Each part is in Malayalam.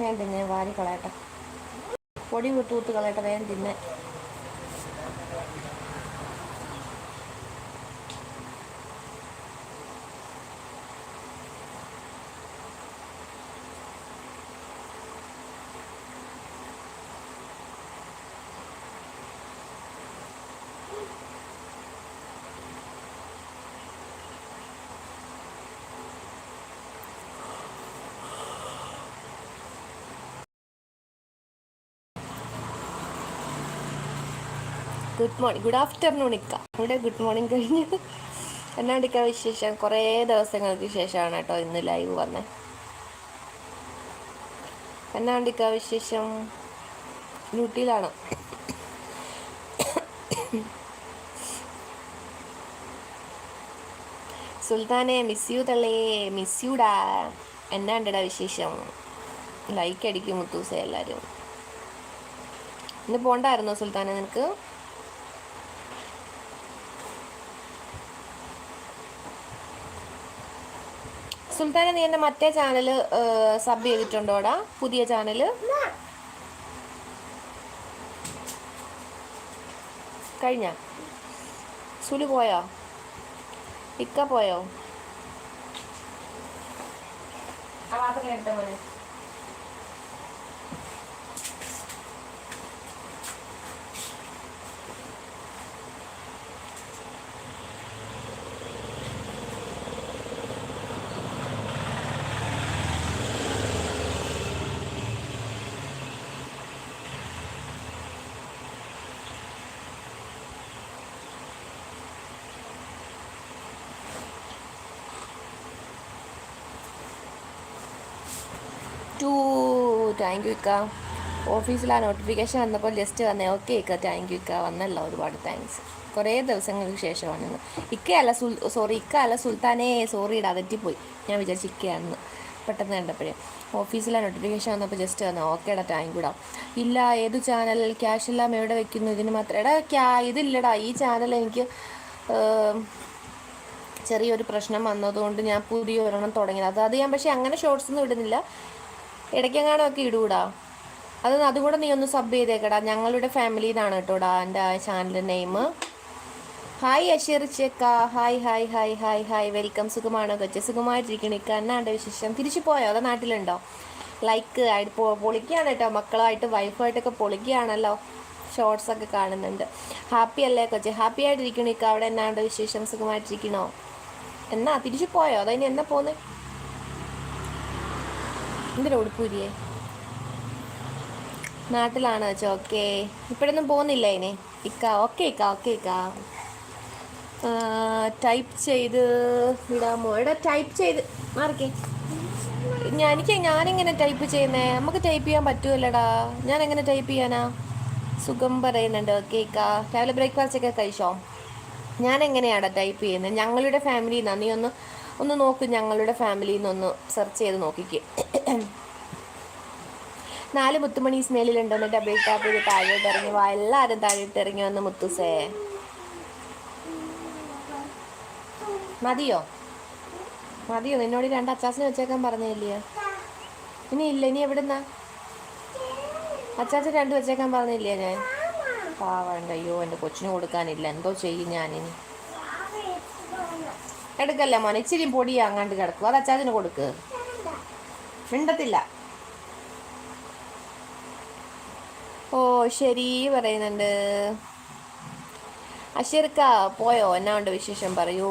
വേഗം തിന്നെ വാരി കളയട്ടെ. പൊടി തൂത്ത് കളയട്ടെ വേഗം തിന്നെ. ഗുഡ് മോർണിംഗ് ഗുഡ് ആഫ്റ്റർനൂൺ ഇക്ക. ഇവിടെ ഗുഡ് മോർണിംഗ് കഴിഞ്ഞു. എന്നാണ്ടിക്ക വിശേഷം? കുറേ ദിവസങ്ങൾക്ക് ശേഷമാണ് കേട്ടോ ഇന്ന് ലൈവ് വന്നത് എന്നാണ്ടിക്ക വിശേഷം? ഡ്യൂട്ടിയിലാണ്? സുൽത്താനെ മിസ് യു തള്ളേ മിസ് യുടാ എന്നാണ്ടടാ വിശേഷം? ലൈക്ക് അടിക്കും മുത്തൂസ എല്ലാവരും ഇന്ന് പോണ്ടായിരുന്നോ സുൽത്താനെ നിനക്ക്? സുൽത്താനെ നീ എന്റെ മറ്റേ ചാനൽ സബ് ചെയ്തിട്ടുണ്ടോടാ പുതിയ ചാനൽ കഴിഞ്ഞ? സുലു പോയോ? ഇക്ക പോയോ? എടുത്ത മോനെ ടു താങ്ക് യു ഇക്ക ഓഫീസിൽ ആ നോട്ടിഫിക്കേഷൻ വന്നപ്പോൾ ജസ്റ്റ് വന്നേ ഓക്കെ ഇക്ക താങ്ക് യു ഇക്ക വന്നല്ലോ ഒരുപാട് താങ്ക്സ് കുറേ ദിവസങ്ങൾക്ക് ശേഷമാണ് ഇന്ന് ഇക്കയല്ല സുൽ സോറി ഇക്ക അല്ല സുൽത്താനേ സോറി ഇടാ തെറ്റിപ്പോയി. ഞാൻ വിചാരിച്ചു ഇക്കയാണെന്ന് പെട്ടെന്ന് കണ്ടപ്പോഴേ ഓഫീസിലെ നോട്ടിഫിക്കേഷൻ വന്നപ്പോൾ ജസ്റ്റ് വന്നു ഓക്കെ എടാ താങ്ക് യുടാ ഇല്ല ഏത് ചാനൽ ക്യാഷ് എല്ലാം എവിടെ വെക്കുന്നു? ഇതിന് മാത്രം എടാ ക്യാ ഇതില്ലടാ. ഈ ചാനൽ എനിക്ക് ചെറിയൊരു പ്രശ്നം വന്നതുകൊണ്ട് ഞാൻ പുതിയ ഒരെണ്ണം തുടങ്ങിയത്. അത് അത് ഞാൻ പക്ഷേ അങ്ങനെ ഷോർട്സ് ഒന്നും ഇടുന്നില്ല. ഇടയ്ക്കെങ്ങാനും ഒക്കെ ഇടൂടാ. അത് അതുകൂടെ നീ ഒന്ന് സബ് ചെയ്തേക്കടാ. ഞങ്ങളുടെ ഫാമിലി ഇതാണ് കേട്ടോടാ എന്റെ ചാനലിന്റെ name hi Asheer ചേക്ക hi hi hi hi hi welcome സുഖമാണോ കൊച്ചു? സുഖമായിട്ടിരിക്കണം ഇക്ക എന്നാണ്ട് വിശേഷം? തിരിച്ചു പോയോ? അതോ നാട്ടിലുണ്ടോ? ലൈക്ക് പൊളിക്കുകയാണ് കേട്ടോ. മക്കളുമായിട്ട് വൈഫായിട്ടൊക്കെ പൊളിക്കുകയാണല്ലോ. ഷോർട്സ് ഒക്കെ കാണുന്നുണ്ട്. ഹാപ്പി അല്ലേ കൊച്ചു? ഹാപ്പി ആയിട്ടിരിക്കണം ഇക്ക. അവിടെ എന്നാണ്ട് വിശേഷം? സുഖമായിട്ടിരിക്കണോ? എന്നാ തിരിച്ചു പോയോ? അതോ എന്നാ പോന്നെ? എന്തിനാ ഉടുപ്പൂരിയെ? നാട്ടിലാണ്? വെച്ചോ ഓക്കെ. ഇപ്പോഴൊന്നും പോകുന്നില്ല ഇനി. ഇക്ക ഓക്കെ ഇക്ക ഓക്കെ ഇക്ക. ടൈപ്പ് ചെയ്ത് വിടാമോ? എടാ ടൈപ്പ് ചെയ്ത് മാറിക്കേ. എനിക്ക് ഞാനെങ്ങനെ ടൈപ്പ് ചെയ്യുന്നേ? നമുക്ക് ടൈപ്പ് ചെയ്യാൻ പറ്റുമല്ലടാ ഞാൻ എങ്ങനെ ടൈപ്പ് ചെയ്യാനാ? സുഖം പറയുന്നുണ്ട്. ഓക്കെ ഇക്ക. രാവിലെ ബ്രേക്ക്ഫാസ്റ്റ് ഒക്കെ കഴിച്ചോ? ഞാൻ എങ്ങനെയാടാ ടൈപ്പ് ചെയ്യുന്നത് ഞങ്ങളുടെ ഫാമിലിയിൽ നിന്നാണ് നീ ഒന്ന് ഒന്ന് നോക്ക് ഞങ്ങളുടെ ഫാമിലിയിൽ നിന്ന് ഒന്ന് സെർച്ച് ചെയ്ത് നോക്കിക്കേ. നാല് മുത്തുമണി സ്മെല്ലിലുണ്ടെന്ന് ഡബിൾ ടാപ്പ് ചെയ്ത് താഴോട്ട് ഇറങ്ങി. വാ എല്ലാവരും താഴോട്ട് ഇറങ്ങി വന്ന് മുത്തുസേ. മതിയോ? മതിയോ? നിന്നോട് രണ്ട് അച്ചാസിനെ വെച്ചേക്കാൻ പറഞ്ഞില്ലയോ ഇനി ഇല്ല ഇനി എവിടുന്നാ? അച്ചാച്ചൻ രണ്ട് വെച്ചേക്കാൻ പറഞ്ഞില്ലേ ഞാൻ? പാവണ്ട അയ്യോ എന്റെ കൊച്ചിന് കൊടുക്കാനില്ല. എന്തോ ചെയ്യും ഞാനിനി. എടുക്കല്ലേ മോനെ? ഇച്ചിരി പൊടി അങ്ങാണ്ട് കിടക്കും. അത് അച്ചാച്ചന് കൊടുക്ക്. മിണ്ടത്തില്ല. ഓ ശരി പറയുന്നുണ്ട്. അഷിർക്ക പോയോ? എന്നാ ഉണ്ട് വിശേഷം? പറയൂ.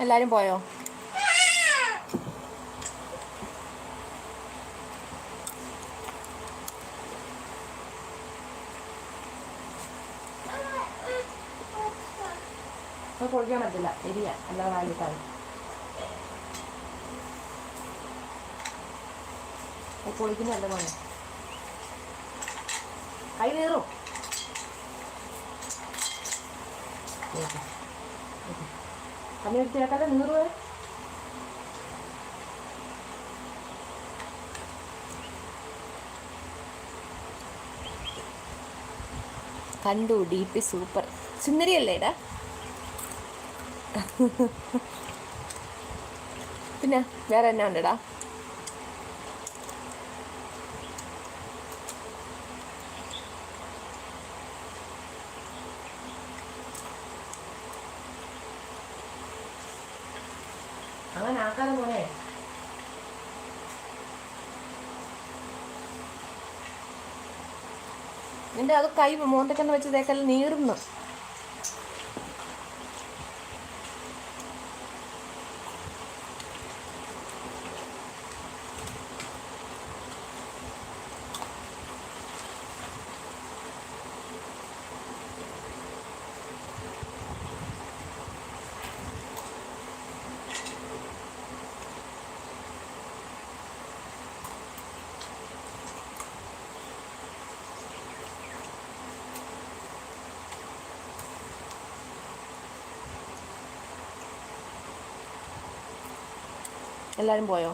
എല്ലാവരും പോയോ? പൊളിക്കാൻ പറ്റില്ല. എരിയ അല്ലാതെ വാലിട്ടാണ് പൊളിക്കുന്നല്ല മോനെ കൈ കയറും കണ്ണി നൂറ് നീറുവേ കണ്ടു ഡി പി സൂപ്പർ. സുന്ദരിയല്ലേടാ പിന്നെ വേറെ എന്നാ ഉണ്ടടാ അങ്ങനെ ആക്കാതെ മോനെ നിന്റെ അത് കൈ മോന്തക്കെന്ന് വെച്ച് തേക്കൽ നീറുന്നു. എല്ലാവരും പോയോ?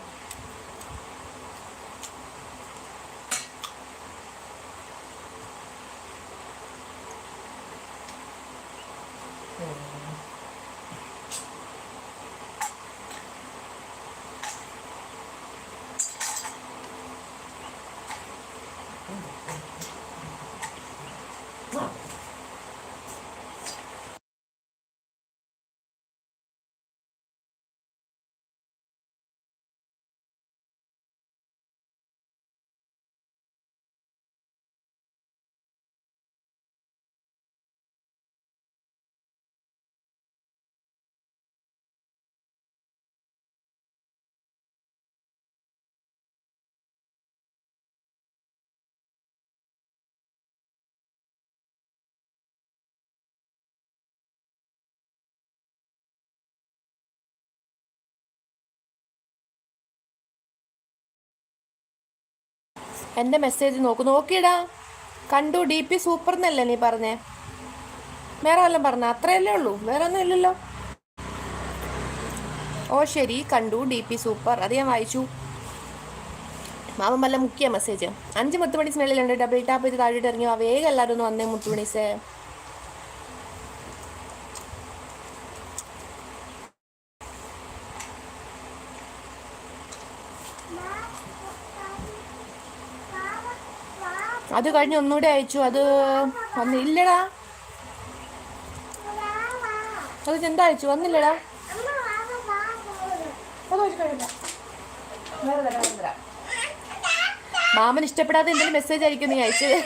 എന്റെ മെസ്സേജ് നോക്കൂ നോക്കിയിടാ. കണ്ടു ഡി പി സൂപ്പർ എന്നല്ലേ നീ പറഞ്ഞേ? വേറെ വല്ലതും പറഞ്ഞ? അത്രയല്ലേ ഉള്ളൂ. വേറെ ഒന്നും ഇല്ലല്ലോ. ഓ ശരി. കണ്ടു ഡി പി സൂപ്പർ അത് ഞാൻ വായിച്ചു. മാമൻ വല്ല മുക്കിയ മെസ്സേജ് അഞ്ച് മുത്തുമണി സ്മെല്ലിലുണ്ട് ഡബിൾ ടാപ്പ് ചെയ്ത് താഴെ ഇറങ്ങി വേഗം എല്ലാവരും ഒന്ന് വന്നേ മുത്തുമണീസേ അത് കഴിഞ്ഞ് ഒന്നുകൂടെ അയച്ചു. അത് വന്നില്ലടാ. അത് എന്താ അയച്ചു? വന്നില്ലടാ. മാമൻ ഇഷ്ടപ്പെടാതെ എന്തെങ്കിലും മെസ്സേജ് ആയിരിക്കും നീ അയച്ചത്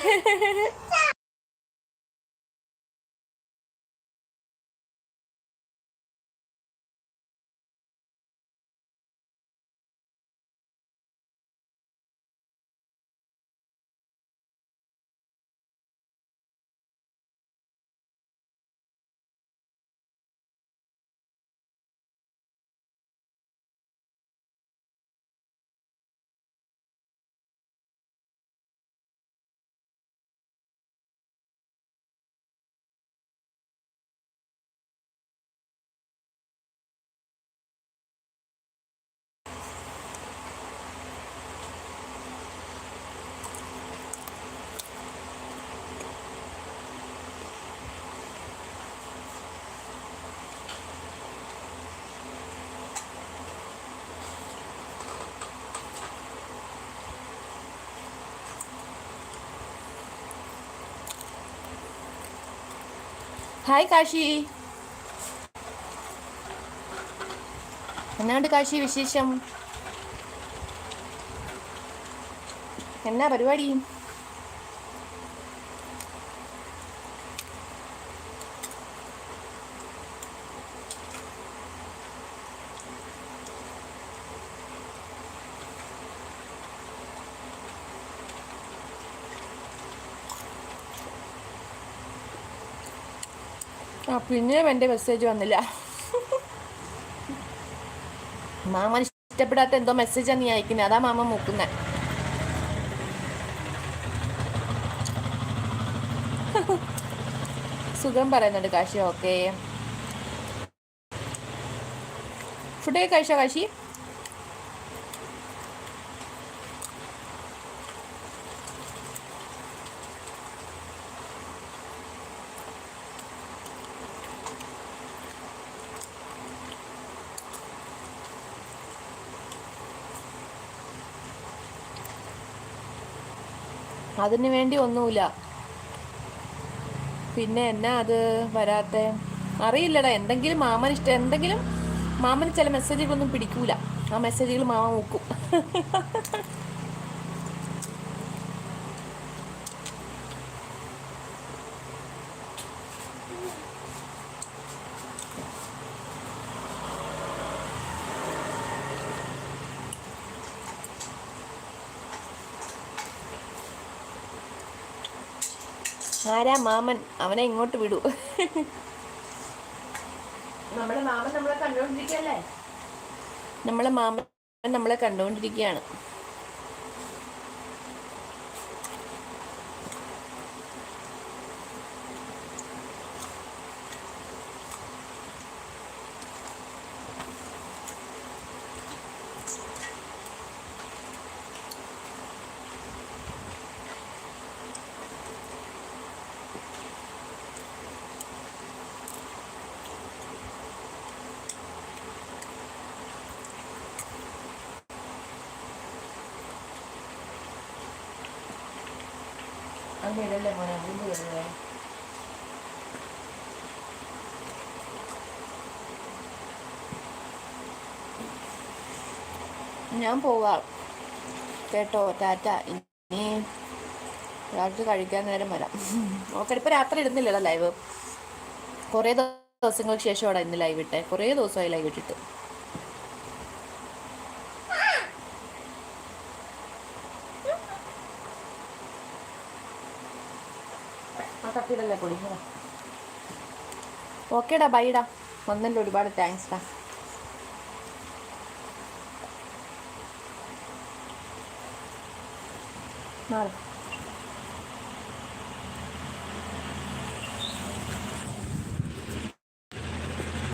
ഹായ് കാശി എന്നാണ്ട് കാശി വിശേഷം? എന്നാ പരിപാടി? ആ പിന്നെയും എന്റെ മെസ്സേജ് വന്നില്ല. മാമൻ ഇഷ്ടപ്പെടാത്ത എന്തോ മെസ്സേജാണ് നീ അയക്കുന്നത് അതാ മാമ മൂക്കുന്ന സുഖം പറയുന്നുണ്ട് കാശി ഓക്കേ ഫുഡൊക്കെ കഴിച്ചോ കാശി. അതിന് വേണ്ടി ഒന്നുമില്ല. പിന്നെ എന്നാ അത് വരാത്ത? അറിയില്ലടാ. എന്തെങ്കിലും മാമൻ ഇഷ്ടം എന്തെങ്കിലും മാമന് ചില മെസ്സേജുകളൊന്നും പിടിക്കൂല. ആ മെസ്സേജുകൾ മാമ നോക്കും ആരാ മാമൻ? അവനെ ഇങ്ങോട്ട് വിടൂ. നമ്മളെ മാമൻ നമ്മളെ കണ്ടുകൊണ്ടിരിക്കല്ലേ നമ്മളെ മാമൻ നമ്മളെ അങ്ങനെയല്ലേ മോനെ? വരുന്നത് ഞാൻ പോവാം. കേട്ടോ ടാറ്റ. ഇനി രാത്രി കഴിക്കാൻ നേരം വരാം. ഓക്കെ ഇപ്പോൾ രാത്രി ഇടുന്നില്ലല്ലോ ലൈവ് കുറേ ദിവസങ്ങൾക്ക് ശേഷമാണ് ഇന്ന് ലൈവ് ഇട്ടേ. കുറേ ദിവസമായി ലൈവ് ഇട്ടിട്ട്. തട്ടിയിടല്ലേ പൊടി ഓക്കേടാ ബൈഡാ വന്നല്ലോ ഒരുപാട് താങ്ക്സ് ഡാ നാളെ.